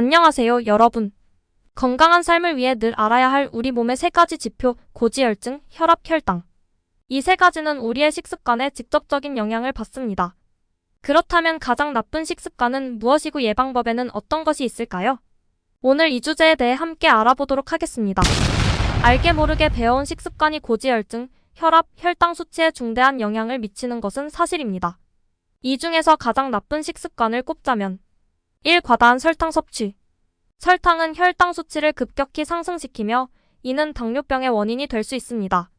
안녕하세요, 여러분. 건강한 삶을 위해 늘 알아야 할 우리 몸의 세 가지 지표, 고지혈증, 혈압, 혈당. 이 세 가지는 우리의 식습관에 직접적인 영향을 받습니다. 그렇다면 가장 나쁜 식습관은 무엇이고 예방법에는 어떤 것이 있을까요? 오늘 이 주제에 대해 함께 알아보도록 하겠습니다. 알게 모르게 배워온 식습관이 고지혈증, 혈압, 혈당 수치에 중대한 영향을 미치는 것은 사실입니다. 이 중에서 가장 나쁜 식습관을 꼽자면 1. 과다한 설탕 섭취. 설탕은 혈당 수치를 급격히 상승시키며 이는 당뇨병의 원인이 될 수 있습니다.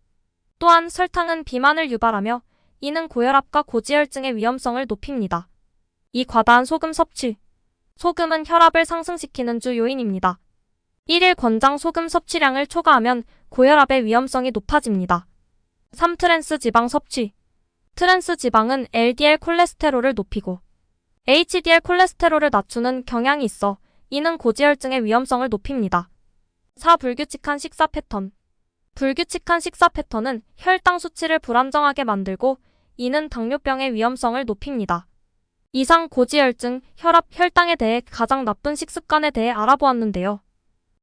또한 설탕은 비만을 유발하며 이는 고혈압과 고지혈증의 위험성을 높입니다. 이 과다한 소금 섭취. 소금은 혈압을 상승시키는 주 요인입니다. 1일 권장 소금 섭취량을 초과하면 고혈압의 위험성이 높아집니다. 3. 트랜스 지방 섭취. 트랜스 지방은 LDL 콜레스테롤을 높이고 HDL 콜레스테롤을 낮추는 경향이 있어 이는 고지혈증의 위험성을 높입니다. 4. 불규칙한 식사 패턴. 불규칙한 식사 패턴은 혈당 수치를 불안정하게 만들고 이는 당뇨병의 위험성을 높입니다. 이상 고지혈증, 혈압, 혈당에 대해 가장 나쁜 식습관에 대해 알아보았는데요.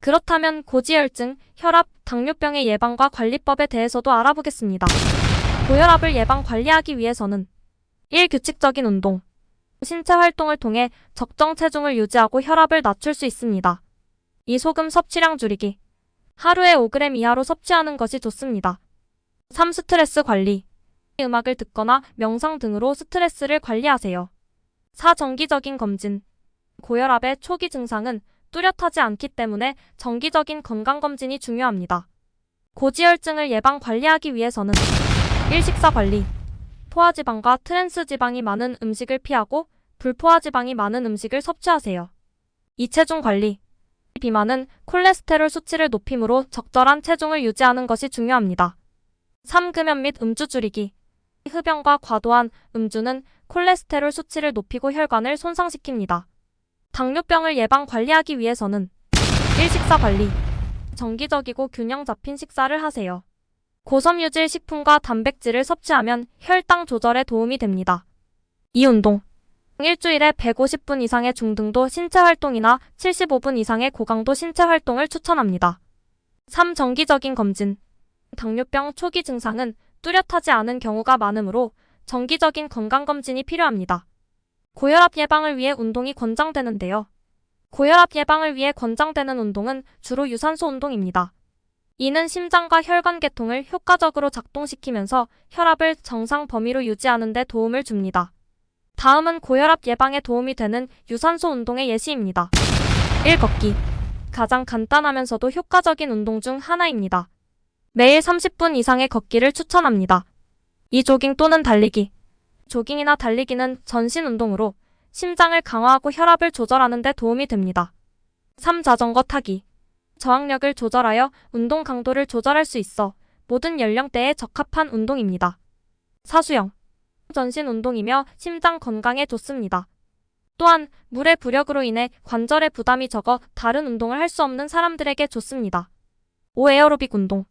그렇다면 고지혈증, 혈압, 당뇨병의 예방과 관리법에 대해서도 알아보겠습니다. 고혈압을 예방 관리하기 위해서는 1. 규칙적인 운동. 신체 활동을 통해 적정 체중을 유지하고 혈압을 낮출 수 있습니다. 2. 소금 섭취량 줄이기. 하루에 5g 이하로 섭취하는 것이 좋습니다. 3. 스트레스 관리. 음악을 듣거나 명상 등으로 스트레스를 관리하세요. 4. 정기적인 검진. 고혈압의 초기 증상은 뚜렷하지 않기 때문에 정기적인 건강검진이 중요합니다. 고지혈증을 예방 관리하기 위해서는 1. 식사 관리. 포화지방과 트랜스지방이 많은 음식을 피하고 불포화 지방이 많은 음식을 섭취하세요. 2. 체중 관리. 비만은 콜레스테롤 수치를 높이므로 적절한 체중을 유지하는 것이 중요합니다. 3. 금연 및 음주 줄이기. 흡연과 과도한 음주는 콜레스테롤 수치를 높이고 혈관을 손상시킵니다. 당뇨병을 예방 관리하기 위해서는 1. 식사 관리. 정기적이고 균형 잡힌 식사를 하세요. 고섬유질 식품과 단백질을 섭취하면 혈당 조절에 도움이 됩니다. 2. 운동. 일주일에 150분 이상의 중등도 신체 활동이나 75분 이상의 고강도 신체 활동을 추천합니다. 3. 정기적인 검진. 당뇨병 초기 증상은 뚜렷하지 않은 경우가 많으므로 정기적인 건강검진이 필요합니다. 고혈압 예방을 위해 운동이 권장되는데요. 고혈압 예방을 위해 권장되는 운동은 주로 유산소 운동입니다. 이는 심장과 혈관 계통을 효과적으로 작동시키면서 혈압을 정상 범위로 유지하는 데 도움을 줍니다. 다음은 고혈압 예방에 도움이 되는 유산소 운동의 예시입니다. 1. 걷기. 가장 간단하면서도 효과적인 운동 중 하나입니다. 매일 30분 이상의 걷기를 추천합니다. 2. 조깅 또는 달리기. 조깅이나 달리기는 전신 운동으로 심장을 강화하고 혈압을 조절하는 데 도움이 됩니다. 3. 자전거 타기. 저항력을 조절하여 운동 강도를 조절할 수 있어 모든 연령대에 적합한 운동입니다. 사수영. 전신 운동이며 심장 건강에 좋습니다. 또한 물의 부력으로 인해 관절의 부담이 적어 다른 운동을 할 수 없는 사람들에게 좋습니다. 5. 에어로빅 운동.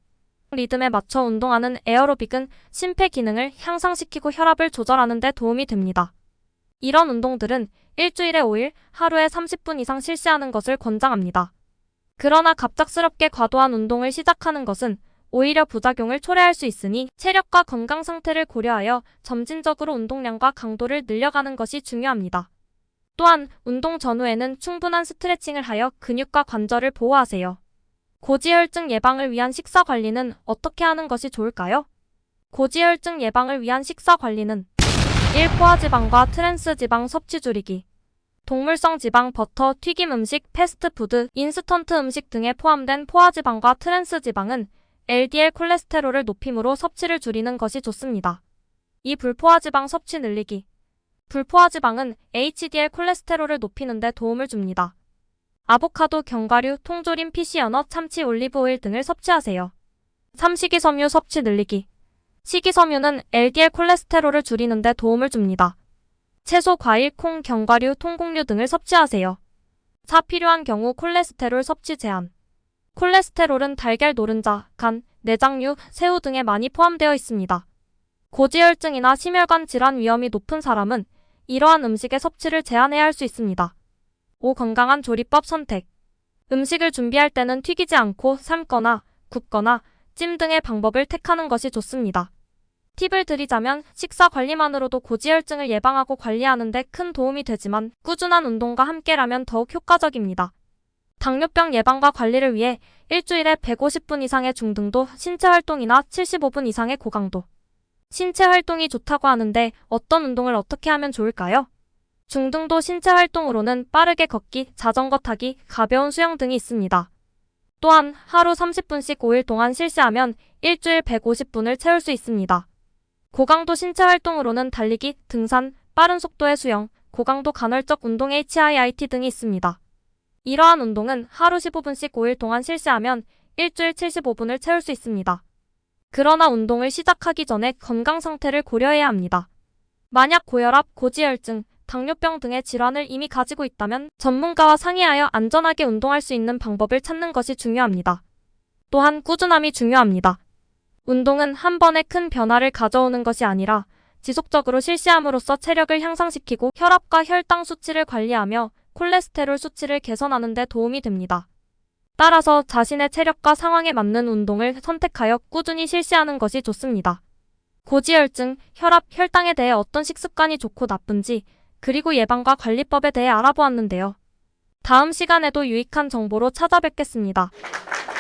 리듬에 맞춰 운동하는 에어로빅은 심폐 기능을 향상시키고 혈압을 조절하는 데 도움이 됩니다. 이런 운동들은 일주일에 5일, 하루에 30분 이상 실시하는 것을 권장합니다. 그러나 갑작스럽게 과도한 운동을 시작하는 것은 오히려 부작용을 초래할 수 있으니 체력과 건강 상태를 고려하여 점진적으로 운동량과 강도를 늘려가는 것이 중요합니다. 또한 운동 전후에는 충분한 스트레칭을 하여 근육과 관절을 보호하세요. 고지혈증 예방을 위한 식사 관리는 어떻게 하는 것이 좋을까요? 고지혈증 예방을 위한 식사 관리는 1. 포화지방과 트랜스지방 섭취 줄이기 동물성 지방, 버터, 튀김 음식, 패스트푸드, 인스턴트 음식 등에 포함된 포화지방과 트랜스지방은 LDL 콜레스테롤을 높임으로 섭취를 줄이는 것이 좋습니다. 이 불포화지방 섭취 늘리기. 불포화지방은 HDL 콜레스테롤을 높이는 데 도움을 줍니다. 아보카도, 견과류, 통조림, 피시 연어, 참치, 올리브오일 등을 섭취하세요. 3. 식이섬유 섭취 늘리기. 식이섬유는 LDL 콜레스테롤을 줄이는 데 도움을 줍니다. 채소, 과일, 콩, 견과류, 통곡류 등을 섭취하세요. 4. 필요한 경우 콜레스테롤 섭취 제한. 콜레스테롤은 달걀 노른자, 간, 내장류, 새우 등에 많이 포함되어 있습니다. 고지혈증이나 심혈관 질환 위험이 높은 사람은 이러한 음식의 섭취를 제한해야 할 수 있습니다. 5. 건강한 조리법 선택. 음식을 준비할 때는 튀기지 않고 삶거나 굽거나 찜 등의 방법을 택하는 것이 좋습니다. 팁을 드리자면 식사 관리만으로도 고지혈증을 예방하고 관리하는 데 큰 도움이 되지만 꾸준한 운동과 함께라면 더욱 효과적입니다. 당뇨병 예방과 관리를 위해 일주일에 150분 이상의 중등도 신체 활동이나 75분 이상의 고강도 신체 활동이 좋다고 하는데 어떤 운동을 어떻게 하면 좋을까요? 중등도 신체 활동으로는 빠르게 걷기, 자전거 타기, 가벼운 수영 등이 있습니다. 또한 하루 30분씩 5일 동안 실시하면 일주일 150분을 채울 수 있습니다. 고강도 신체 활동으로는 달리기, 등산, 빠른 속도의 수영, 고강도 간헐적 운동 HIIT 등이 있습니다. 이러한 운동은 하루 15분씩 5일 동안 실시하면 일주일 75분을 채울 수 있습니다. 그러나 운동을 시작하기 전에 건강 상태를 고려해야 합니다. 만약 고혈압, 고지혈증, 당뇨병 등의 질환을 이미 가지고 있다면 전문가와 상의하여 안전하게 운동할 수 있는 방법을 찾는 것이 중요합니다. 또한 꾸준함이 중요합니다. 운동은 한 번에 큰 변화를 가져오는 것이 아니라 지속적으로 실시함으로써 체력을 향상시키고 혈압과 혈당 수치를 관리하며 콜레스테롤 수치를 개선하는 데 도움이 됩니다. 따라서 자신의 체력과 상황에 맞는 운동을 선택하여 꾸준히 실시하는 것이 좋습니다. 고지혈증, 혈압, 혈당에 대해 어떤 식습관이 좋고 나쁜지, 그리고 예방과 관리법에 대해 알아보았는데요. 다음 시간에도 유익한 정보로 찾아뵙겠습니다.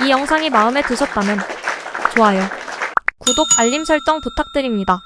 이 영상이 마음에 드셨다면 좋아요, 구독, 알림 설정 부탁드립니다.